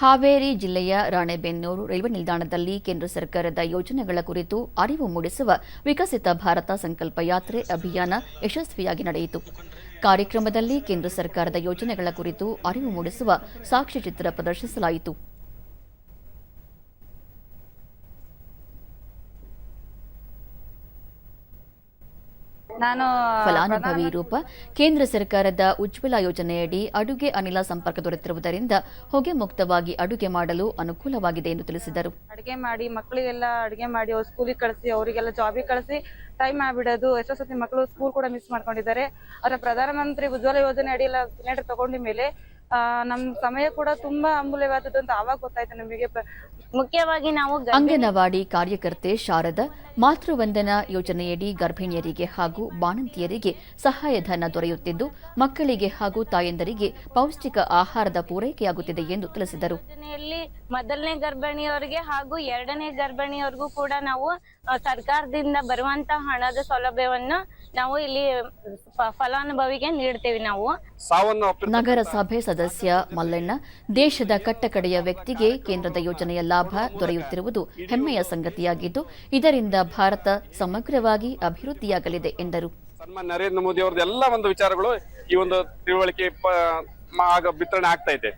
ಹಾವೇರಿ ಜಿಲ್ಲೆಯ ರಾಣೆಬೆನ್ನೂರು ರೈಲ್ವೆ ನಿಲ್ದಾಣದಲ್ಲಿ ಕೇಂದ್ರ ಸರ್ಕಾರದ ಯೋಜನೆಗಳ ಕುರಿತು ಅರಿವು ಮೂಡಿಸುವ ವಿಕಸಿತ ಭಾರತ ಸಂಕಲ್ಪ ಯಾತ್ರೆ ಅಭಿಯಾನ ಯಶಸ್ವಿಯಾಗಿ ನಡೆಯಿತು. ಕಾರ್ಯಕ್ರಮದಲ್ಲಿ ಕೇಂದ್ರ ಸರ್ಕಾರದ ಯೋಜನೆಗಳ ಕುರಿತು ಅರಿವು ಮೂಡಿಸುವ ಸಾಕ್ಷ್ಯಚಿತ್ರ ಪ್ರದರ್ಶಿಸಲಾಯಿತು. ನಾನು ಫಲಾನುಭವಿ ರೂಪ ಕೇಂದ್ರ ಸರ್ಕಾರದ ಉಜ್ವಲ ಯೋಜನೆಯಡಿ ಅಡುಗೆ ಅನಿಲ ಸಂಪರ್ಕ ದೊರೆತಿರುವುದರಿಂದ ಹೊಗೆ ಮುಕ್ತವಾಗಿ ಅಡುಗೆ ಮಾಡಲು ಅನುಕೂಲವಾಗಿದೆ ಎಂದು ತಿಳಿಸಿದರು. ಅಡುಗೆ ಮಾಡಿ ಮಕ್ಕಳಿಗೆಲ್ಲ ಅಡುಗೆ ಮಾಡಿ ಅವ್ರು ಸ್ಕೂಲಿಗೆ ಕಳಿಸಿ ಅವರಿಗೆಲ್ಲ ಜಾಬಿಗೆ ಕಳಿಸಿ ಟೈಮ್ ಆಗ್ಬಿಡೋದು. ಎಷ್ಟೋ ಸತಿ ಮಕ್ಕಳು ಸ್ಕೂಲ್ ಕೂಡ ಮಿಸ್ ಮಾಡ್ಕೊಂಡಿದ್ದಾರೆ. ಅದರ ಪ್ರಧಾನಮಂತ್ರಿ ಉಜ್ವಲ ಯೋಜನೆ ಅಡಿ ಎಲ್ಲ ಸಿಲಿಂಡರ್ ತಗೊಂಡ ಮೇಲೆ ನಮ್ಮ ನಮ್ ಸಮಯ ಕೂಡ ತುಂಬಾ ಅಮೂಲ್ಯವಾದದ್ದು ಅಂತ ಆವಾಗ ಗೊತ್ತಾಯ್ತು ನಮಗೆ. ಮುಖ್ಯವಾಗಿ ನಾವು ಅಂಗನವಾಡಿ ಕಾರ್ಯಕರ್ತೆ ಶಾರದ ಮಾತೃವಂದನಾ ಯೋಜನೆಯಡಿ ಗರ್ಭಿಣಿಯರಿಗೆ ಹಾಗೂ ಬಾಣಂತಿಯರಿಗೆ ಸಹಾಯಧನ ದೊರೆಯುತ್ತಿದ್ದು ಮಕ್ಕಳಿಗೆ ಹಾಗೂ ತಾಯಂದರಿಗೆ ಪೌಷ್ಟಿಕ ಆಹಾರದ ಪೂರೈಕೆಯಾಗುತ್ತಿದೆ ಎಂದು ತಿಳಿಸಿದರು. ಯೋಜನೆಯಲ್ಲಿ ಮೊದಲನೇ ಗರ್ಭಿಣಿಯವರಿಗೆ ಹಾಗೂ ಎರಡನೇ ಗರ್ಭಿಣಿಯವರಿಗೂ ಕೂಡ ನಾವು ಸರ್ಕಾರದಿಂದ ಬರುವಂತಹ ಹಣದ ಸೌಲಭ್ಯವನ್ನು ನಾವು ಇಲ್ಲಿ ಫಲಾನುಭವಿಗೆ ನೀಡ್ತೇವೆ ನಾವು. ನಗರಸಭೆ ಸದಸ್ಯ ಮಲ್ಲಣ್ಣ ದೇಶದ ಕಟ್ಟಕಡೆಯ ವ್ಯಕ್ತಿಗೆ ಕೇಂದ್ರದ ಯೋಜನೆಯ ಲಾಭ ದೊರೆಯುತ್ತಿರುವುದು ಹೆಮ್ಮೆಯ ಸಂಗತಿಯಾಗಿದ್ದು ಇದರಿಂದ ಭಾರತ ಸಮಗ್ರವಾಗಿ ಅಭಿವೃದ್ಧಿಯಾಗಲಿದೆ ಎಂದರು. ಸನ್ಮಾನ್ಯ ನರೇಂದ್ರ ಮೋದಿ ಅವರದ್ದು ಎಲ್ಲ ಒಂದು ವಿಚಾರಗಳು ಈ ಒಂದು ತಿಳುವಳಿಕೆ ಆಗ ವಿತರಣೆ ಆಗ್ತಾ ಇದೆ.